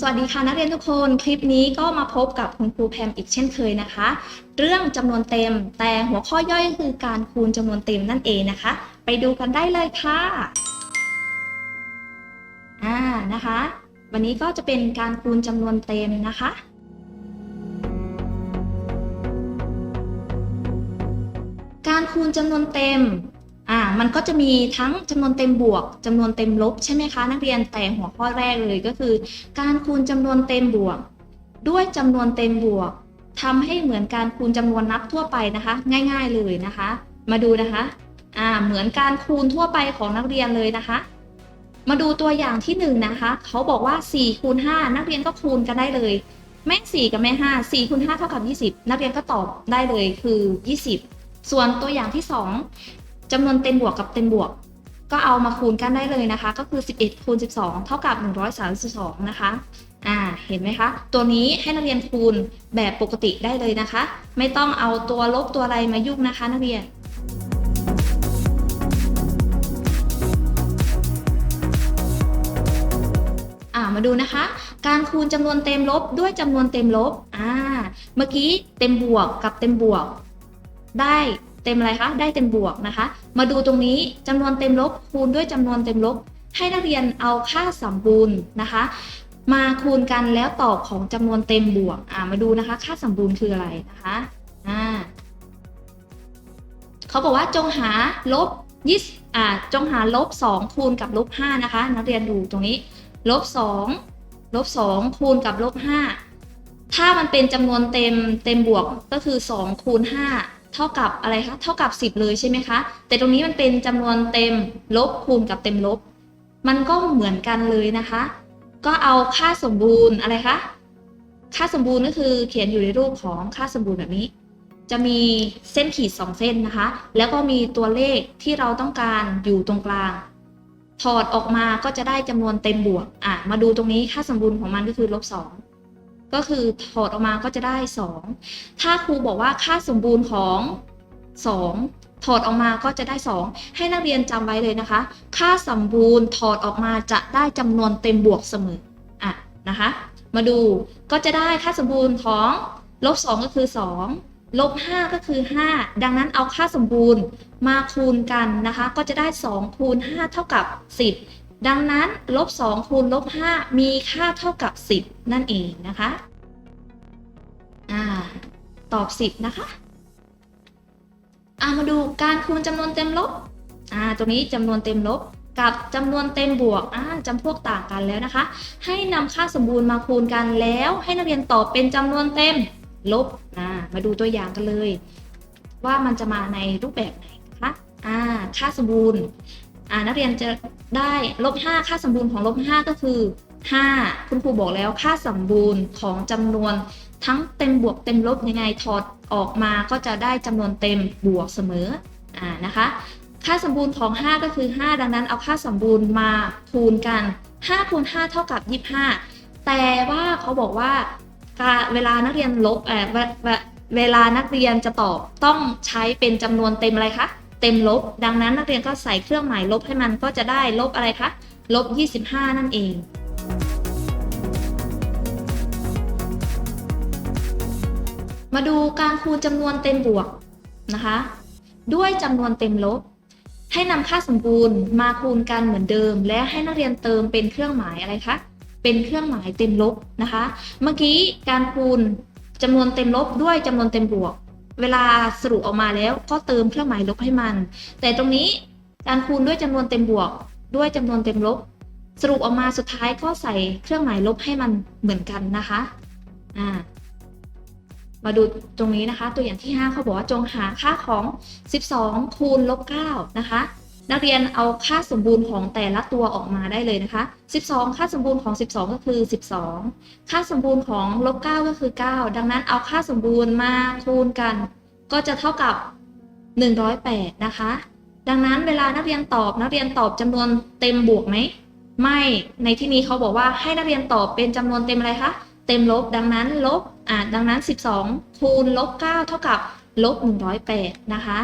สวัสดีค่ะนักเรียนทุกคนคลิปนี้ก็มาพบกับคุณครูแพมอีกเช่นเคยนะคะ เรื่องจำนวนเต็มแต่หัวข้อย่อยคือการคูณจำนวนเต็มนั่นเองนะคะ ไปดูกันได้เลยค่ะอ่านะคะ วันนี้ก็จะเป็นการคูณจำนวนเต็มนะคะ การคูณจำนวนเต็ม อ่ามันก็จะมีทั้งจำนวนเต็มบวกจำนวนเต็มลบใช่ไหมคะ นักเรียนแต่หัวข้อแรกเลยก็คือ การคูณจำนวนเต็มบวก ด้วยจำนวนเต็มบวกทำให้เหมือนการคูณจำนวนนับทั่วไปนะคะ ง่าย ๆเลยนะคะ มาดูนะคะอ่าเหมือนการคูณทั่วไปของนักเรียนเลยนะคะ มาดูตัวอย่างที่1นงนะคะเขาบอกว่า4คูณ5นักเรียนก็คูณกันได้เลยแม่4กับแม่5 4คูณ5เท่ากับ 20 นักเรียนก็ตอบได้เลยคือ 20 ส่วนตัวอย่างที่ 2 จำนวนเต็มบวกกับเต็มบวก ก็เอามาคูณกันได้เลยนะคะ ก็คือ 11คูณ12 เท่ากับ 132 นะคะอ่าเห็นไหมคะ ตัวนี้ให้นักเรียนคูณแบบปกติได้เลยนะคะ ไม่ต้องเอาตัวลบตัวอะไรมายุ่งนะคะ นักเรียนอ่ามาดูนะคะ การคูณจำนวนเต็มลบด้วยจำนวนเต็มลบ อ่า เมื่อกี้เต็มบวกกับเต็มบวก ได้ เต็มอะไรคะ ได้เต็มบวกนะคะ มาดูตรงนี้จำนวนเต็มลบคูณด้วยจำนวนเต็มลบ ให้นักเรียนเอาค่าสมบูรณ์นะคะ มาคูณกันแล้วตอบของจำนวนเต็มบวกอ่ามาดูนะคะ ค่าสมบูรณ์คืออะไรนะคะอ่าเขาบอกว่าจงหาลบยี่อ่าจงหาลบ2คูณกับลบ5นะคะ นักเรียนดูตรงนี้ลบ2ลบ2คูณกับลบ5ถ้ามันเป็นจำนวนเต็มเต็มบวกก็คือ 2 คูณ 5 เท่ากับอะไรคะ เท่ากับ 10 เลยใช่ไหมคะ แต่ตรงนี้มันเป็นจำนวนเต็มลบคูณกับเต็มลบ มันก็เหมือนกันเลยนะคะ ก็เอาค่าสมบูรณ์อะไรคะ ค่าสมบูรณ์ก็คือเขียนอยู่ในรูปของค่าสมบูรณ์แบบนี้ จะมีเส้นขีด 2 เส้นนะคะ แล้วก็มีตัวเลขที่เราต้องการอยู่ตรงกลาง ถอดออกมาก็จะได้จำนวนเต็มบวก อะ มาดูตรงนี้ค่าสมบูรณ์ของมันก็คือลบสอง ก็คือถอดออกมาก็จะได้สองถ้าครูบอกว่าค่าสมบูรณ์ของสองถอดออกมาก็จะได้สองให้นักเรียนจำไว้เลยนะคะ ค่าสมบูรณ์ถอดออกมาจะได้จำนวนเต็มบวกเสมออะนะคะ มาดูก็จะได้ค่าสมบูรณ์ของลบสองก็คือสองลบ 5 ก็คือ 5 ดังนั้นเอาค่าสมบูรณ์มาคูณกันนะคะ ก็จะได้ 2 คูณ 5 เท่ากับ 10 ดังนั้นลบ2คูณลบ5มีค่าเท่ากับ 10 นั่นเองนะคะอ่าตอบ 10 นะคะอ่ามาดูการคูณจำนวนเต็มลบอ่าตรงนี้จำนวนเต็มลบกับจำนวนเต็มบวกอ่าจำพวกต่างกันแล้วนะคะ ให้นำค่าสมบูรณ์มาคูณกันแล้ว ให้นักเรียนตอบเป็นจำนวนเต็มลบอ่ามาดูตัวอย่างกันเลย ว่ามันจะมาในรูปแบบไหนนะคะอ่าค่าสมบูรณ์ นักเรียนจะได้ลบ5ค่าสมบูรณ์ของลบ5ก็คือ 5 คุณครูบอกแล้วค่าสมบูรณ์ของจำนวนทั้งเต็มบวกเต็มลบยังไงถอดออกมาก็จะได้จำนวนเต็มบวกเสมออ่านะคะ ค่าสมบูรณ์ของ 5 ก็คือ 5 ดังนั้นเอาค่าสมบูรณ์มาคูณกัน5คูณ5เท่ากับ 25 แต่ว่าเขาบอกว่าการเวลานักเรียนลบเออเวเวเวลานักเรียนจะตอบต้องใช้เป็นจำนวนเต็มอะไรคะ เต็มลบ ดังนั้นนักเรียนก็ใส่เครื่องหมายลบให้มันก็จะได้ลบอะไรคะ ลบ 25 นั่นเองมาดูการคูณจำนวนเต็มบวกนะคะ ด้วยจำนวนเต็มลบ ให้นำค่าสมบูรณ์มาคูณกันเหมือนเดิม และให้นักเรียนเติมเป็นเครื่องหมายอะไรคะเป็นเครื่องหมายเต็มลบนะคะ เมื่อกี้การคูณจำนวนเต็มลบด้วยจำนวนเต็มบวก เวลาสรุปออกมาแล้วก็เติมเครื่องหมายลบให้มัน แต่ตรงนี้การคูณด้วยจำนวนเต็มบวก ด้วยจำนวนเต็มลบ สรุปออกมาสุดท้ายก็ใส่เครื่องหมายลบให้มันเหมือนกันนะคะอ่ามาดูตรงนี้นะคะ ตัวอย่างที่ 5เขาบอกว่าจงหาค่าของ 12 คูณลบ9นะคะ นักเรียนเอาค่าสมบูรณ์ของแต่ละตัวออกมาได้เลยนะคะ 12 ค่าสมบูรณ์ของ 12 ก็คือ 12 ค่าสมบูรณ์ของลบ9ก็คือ 9 ดังนั้นเอาค่าสมบูรณ์มาคูณกัน ก็จะเท่ากับ 108 นะคะ ดังนั้นเวลานักเรียนตอบนักเรียนตอบจำนวนเต็มบวกไหม ไม่ ในที่นี้เขาบอกว่าให้นักเรียนตอบเป็นจำนวนเต็มอะไรคะ เต็มลบ ดังนั้นลบ อ่าดังนั้น 12 คูณลบ 9 เท่ากับลบ 108 นะคะ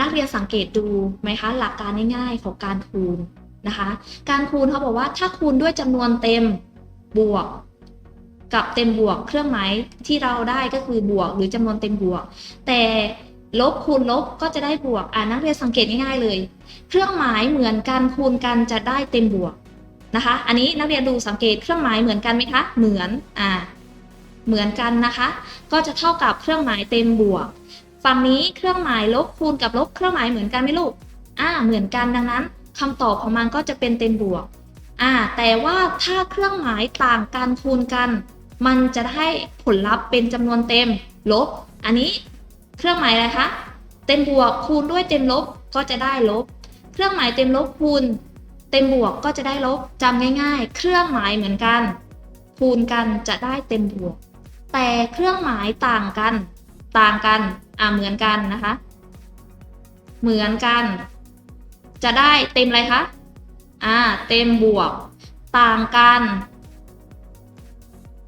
นักเรียนสังเกตดูไหมคะหลักการง่ายๆของการคูณนะคะ การคูณเขาบอกว่าถ้าคูณด้วยจำนวนเต็มบวก กับเต็มบวกเครื่องหมายที่เราได้ก็คือบวก หรือจำนวนเต็มบวก แต่ลบคูณลบก็จะได้บวกอ่านักเรียนสังเกตง่ายๆเลย เครื่องหมายเหมือนกันคูณกันจะได้เต็มบวกนะคะ อันนี้นักเรียนดูสังเกตเครื่องหมายเหมือนกันไหมคะเหมือนอ่าเหมือนกันนะคะ ก็จะเท่ากับเครื่องหมายเต็มบวก ฝั่งนี้เครื่องหมายลบคูณกับลบเครื่องหมายเหมือนกันไหมลูก อ่า เหมือนกันดังนั้นคำตอบของมันก็จะเป็นเต็มบวก อ่า แต่ว่าถ้าเครื่องหมายต่างกันคูณกัน มันจะได้ผลลัพธ์เป็นจำนวนเต็มลบ อันนี้เครื่องหมายอะไรคะ เต็มบวกคูณด้วยเต็มลบก็จะได้ลบ เครื่องหมายเต็มลบคูณเต็มบวกก็จะได้ลบจำง่าย ๆ เครื่องหมายเหมือนกัน คูณกันจะได้เต็มบวก แต่เครื่องหมายต่างกัน ต่างกัน อ่าเหมือนกันนะคะ เหมือนกัน จะได้เต็มอะไรคะอ่าเต็มบวก ต่างกัน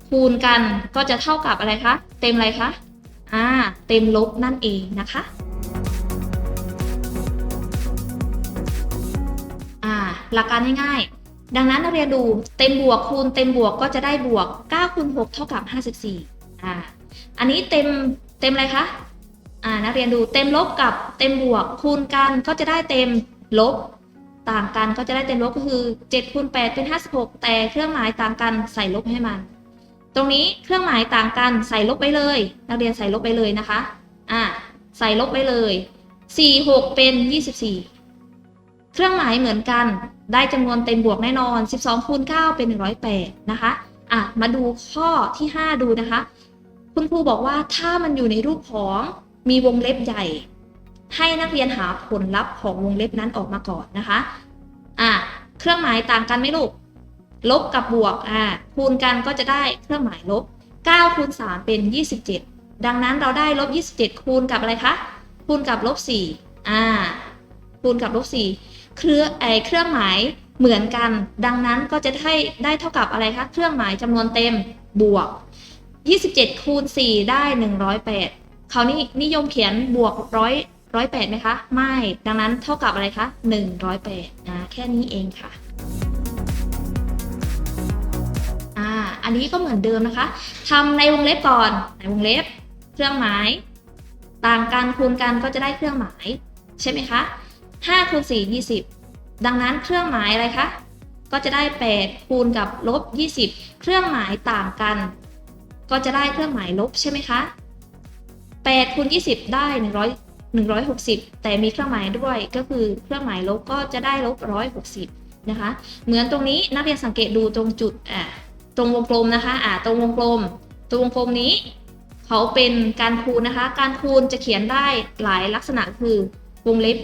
คูณกันก็จะเท่ากับอะไรคะเต็มอะไรคะอ่าเต็มลบนั่นเองนะคะอ่าหลักการง่ายๆ ดังนั้นนักเรียนดูเต็มบวกคูณเต็มบวกก็จะได้บวก9คูณ6เท่ากับ 54อ่าอันนี้เต็มเต็มอะไรคะ นักเรียนดูเต็มลบกับเต็มบวกคูณกันก็จะได้เต็มลบต่างกันก็จะได้เต็มลบก็คือ7คูณ8เป็น 56 แต่เครื่องหมายต่างกันใส่ลบให้มัน ตรงนี้เครื่องหมายต่างกันใส่ลบไปเลย นักเรียนใส่ลบไปเลยนะคะอ่าใส่ลบไปเลย 4 6 เป็น 24 เครื่องหมายเหมือนกันได้จำนวนเต็มบวกแน่นอน 12คูณ9เป็น 108 นะคะอะมาดูข้อที่ 5 ดูนะคะ คุณครูบอกว่าถ้ามันอยู่ในรูปของ มีวงเล็บใหญ่ ให้นักเรียนหาผลลัพธ์ของวงเล็บนั้นออกมาก่อนนะคะอะเครื่องหมายต่างกันไหมลูก ลบกับบวกอ่าคูณกันก็จะได้เครื่องหมายลบ9คูณ3เป็น 27 ดังนั้นเราได้ลบ 27 คูณกับอะไรคะคูณกับลบ4อ่าคูณกับลบ4เครือไอเครื่องหมายเหมือนกัน ดังนั้นก็จะได้ได้เท่ากับอะไรคะ เครื่องหมายจำนวนเต็มบวก 27 คูณ 4 ได้ 108 เขานี่นิยมเขียนบวกร้อยร้อยแปดไหมคะ ไม่ ดังนั้นเท่ากับอะไรคะ108อ่าแค่นี้เองค่ะอ่าอันนี้ก็เหมือนเดิมนะคะทำในวงเล็บก่อนในวงเล็บ เครื่องหมาย ต่างกันคูณกันก็จะได้เครื่องหมาย ใช่ไหมคะ5คูณ4 20ดังนั้นเครื่องหมายอะไรคะก็จะได้ 8 คูณกับลบ 20 เครื่องหมายต่างกัน ก็จะได้เครื่องหมายลบใช่ไหมคะ 8คูณ20 ได้ 100 160 แต่มีเครื่องหมายด้วยก็คือเครื่องหมายลบก็จะได้ลบ160 นะคะ เหมือนตรงนี้นักเรียนสังเกตดูตรงจุดอะตรงวงกลมนะคะอ่าตรงวงกลม ตรงวงกลมนี้ เขาเป็นการคูณนะคะ การคูณจะเขียนได้หลายลักษณะคือวงเล็บ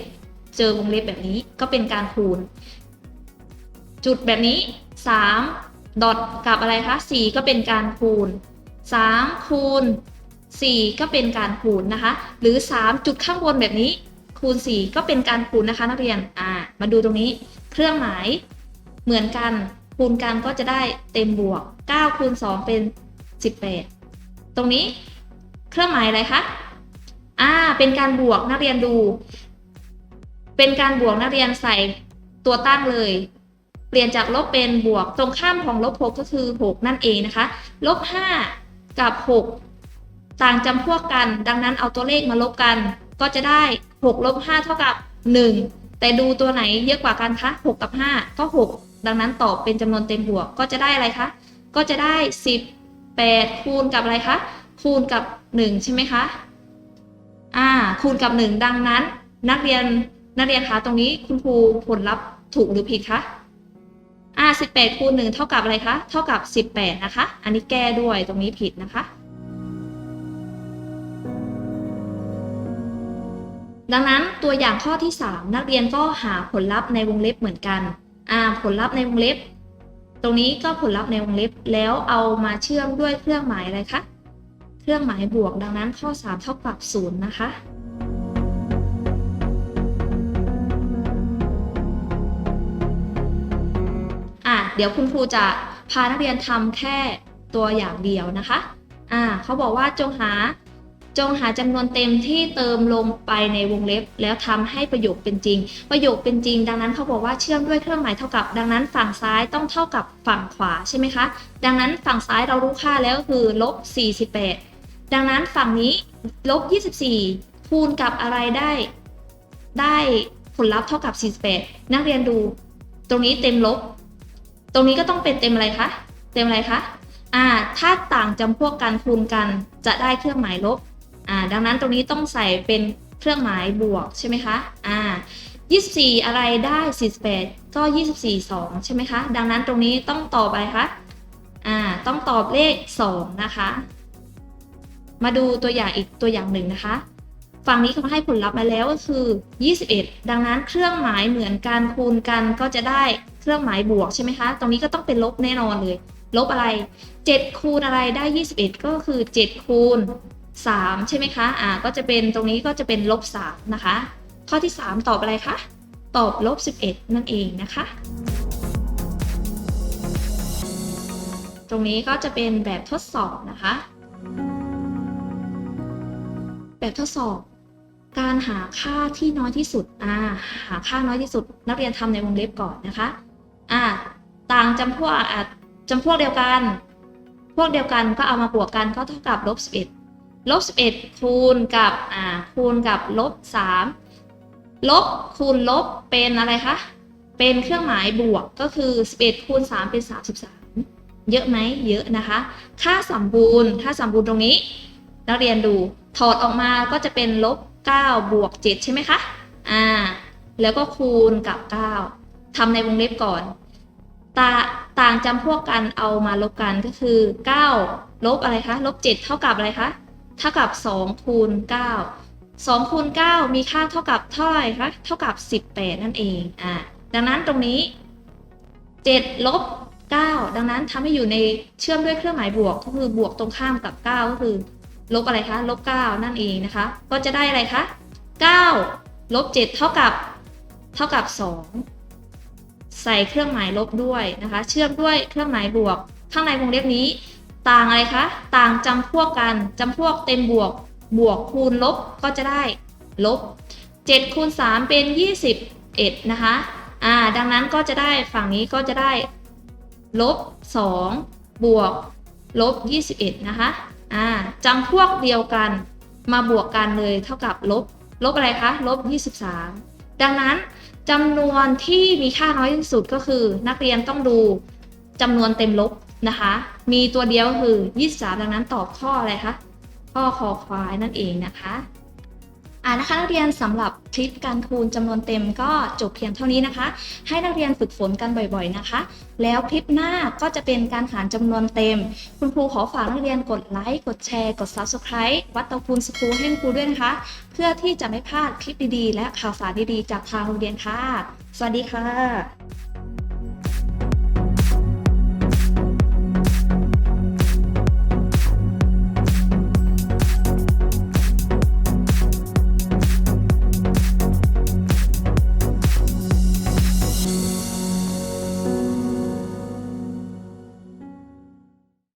เจอวงเล็บแบบนี้ก็เป็นการคูณ จุดแบบนี้ 3 ดอทกับอะไรคะ4ก็เป็นการคูณ 3 คูณ 4 ก็เป็นการคูณนะคะ หรือ 3 จุดข้างบนแบบนี้ คูณ 4 ก็เป็นการคูณนะคะนักเรียนอ่ามาดูตรงนี้ เครื่องหมายเหมือนกัน คูณกันก็จะได้เต็มบวก 9 คูณ 2 เป็น 18 ตรงนี้เครื่องหมายอะไรคะอ่าเป็นการบวกนักเรียนดู เป็นการบวกนักเรียนใส่ตัวตั้งเลยเปลี่ยนจากลบเป็นบวกตรงข้ามของลบ6ก็คือ 6 นั่นเองนะคะ ลบ 5 กับ 6 ต่างจำพวกกัน ดังนั้นเอาตัวเลขมาลบกัน ก็จะได้ 6 ลบ 5 เท่ากับ 1 แต่ดูตัวไหนเยอะกว่ากันคะ 6 กับ 5 ก็ 6 ดังนั้นตอบเป็นจำนวนเต็มบวกก็จะได้อะไรคะ ก็จะได้ 18 คูณกับอะไรคะ คูณกับ 1 ใช่ไหมคะ อ่า คูณกับ 1 ดังนั้น นักเรียนนักเรียนคะตรงนี้คุณครูผลลัพธ์ถูกหรือผิดคะอ่า18คูณ1เท่ากับอะไรคะ เท่ากับ 18 นะคะ อันนี้แก้ด้วยตรงนี้ผิดนะคะ ดังนั้นตัวอย่างข้อที่ 3 นักเรียนก็หาผลลัพธ์ในวงเล็บเหมือนกันอ่าผลลัพธ์ในวงเล็บ ตรงนี้ก็ผลลัพธ์ในวงเล็บแล้วเอามาเชื่อมด้วยเครื่องหมายอะไรคะเครื่องหมายบวกดังนั้นข้อ 3 เท่ากับ 0 นะคะอะเดี๋ยวคุณครูจะพานักเรียนทำแค่ตัวอย่างเดียวนะคะอ่าเขาบอกว่าจงหา จงหาจำนวนเต็มที่เติมลงไปในวงเล็บ แล้วทำให้ประโยคเป็นจริง ประโยคเป็นจริง ดังนั้นเขาบอกว่าเชื่อมด้วยเครื่องหมายเท่ากับ ดังนั้นฝั่งซ้ายต้องเท่ากับฝั่งขวาใช่ไหมคะ ดังนั้นฝั่งซ้ายเรารู้ค่าแล้วก็คือลบ48 ดังนั้นฝั่งนี้ลบ24 คูณกับอะไรได้ ได้ผลลัพธ์เท่ากับ 48 นักเรียนดู ตรงนี้เต็มลบ ตรงนี้ก็ต้องเป็นเต็มอะไรคะ เต็มอะไรคะ อ่า ถ้าต่างจำพวกกันคูณกันจะได้เครื่องหมายลบ อ่าดังนั้นตรงนี้ต้องใส่เป็นเครื่องหมายบวกใช่ไหมคะอ่า24 อะไรได้ 48 ก็ 24 2 ใช่ไหมคะ ดังนั้นตรงนี้ต้องตอบอะไรคะ อ่า ต้องตอบเลข 2 นะคะ มาดูตัวอย่างอีกตัวอย่างหนึ่งนะคะ ฝั่งนี้เขาให้ผลลัพธ์มาแล้วก็คือ 21 ดังนั้นเครื่องหมายเหมือนกันคูณกันก็จะได้เครื่องหมายบวกใช่ไหมคะ ตรงนี้ก็ต้องเป็นลบแน่นอนเลย ลบอะไร 7 คูณอะไรได้ 21 ก็คือ 7 คูณ 3 ใช่ไหมคะ อ่า ก็จะเป็นตรงนี้ก็จะเป็นลบ3นะคะ ข้อที่ 3 ตอบอะไรคะ ตอบลบ11 นั่นเองนะคะ ตรงนี้ก็จะเป็นแบบทดสอบนะคะ แบบทดสอบ การหาค่าที่น้อยที่สุด อ่า หาค่าน้อยที่สุด นักเรียนทำในวงเล็บก่อนนะคะ อ่า ต่างจำพวกอ่าจำพวกเดียวกัน พวกเดียวกันก็เอามาบวกกันก็เท่ากับลบ11 ลบ11 คูณกับอ่าคูณกับลบ3ลบคูณลบเป็นอะไรคะเป็นเครื่องหมายบวกก็คือ 11 คูณ 3 เป็น 33 เยอะไหมเยอะนะคะ ค่าสมบูรณ์ค่าสมบูรณ์ตรงนี้นักเรียนดูถอดออกมาก็จะเป็นลบ9บวก7ใช่ไหมคะอ่าแล้วก็คูณกับ 9ทำในวงเล็บก่อนตาต่างจำพวกกันเอามาลบกันก็คือ 9 ลบอะไรคะ ลบ 7 เท่ากับอะไรคะ เท่ากับ2คูณ9 2คูณ9มีค่าเท่ากับเท่าไหร่คะเท่ากับ 18 นั่นเองอ่าดังนั้นตรงนี้7ลบ9ดังนั้นทำให้อยู่ในเชื่อมด้วยเครื่องหมายบวกก็คือบวกตรงข้ามกับ 9 ก็คือ ลบอะไรคะลบ9นั่นเองนะคะ ก็จะได้อะไรคะ9ลบ7เท่ากับ เท่ากับ 2 ใส่เครื่องหมายลบด้วยนะคะ เชื่อมด้วยเครื่องหมายบวก ข้างในวงเล็บนี้ ต่างอะไรคะ ต่างจำพวกกันจำพวกเต็มบวก บวกคูณลบก็จะได้ลบ7คูณ3เป็น 21 นะคะ อ่า ดังนั้นก็จะได้ฝั่งนี้ก็จะได้ลบ2บวกลบ21 นะคะ อ่าจำพวกเดียวกันมาบวกกันเลยเท่ากับลบ ลบอะไรคะ ลบ 23 ดังนั้นจำนวนที่มีค่าน้อยที่สุดก็คือ นักเรียนต้องดูจำนวนเต็มลบ นะคะ มีตัวเดียวคือ 23 ดังนั้นตอบข้ออะไรคะ ข้อคอควายนั่นเองนะคะอ่านะคะนักเรียนสำหรับคลิปการคูณจำนวนเต็มก็จบเพียงเท่านี้นะคะ ให้นักเรียนฝึกฝนกันบ่อยๆนะคะ แล้วคลิปหน้าก็จะเป็นการหารจำนวนเต็ม คุณครูขอฝากนักเรียนกดไลค์กดแชร์กด Subscribe วัดเตาคูณสกูให้คุณครูด้วยนะคะ เพื่อที่จะไม่พลาดคลิปดีๆ และข่าวสารดีๆ จากทางโรงเรียนค่ะ สวัสดีค่ะ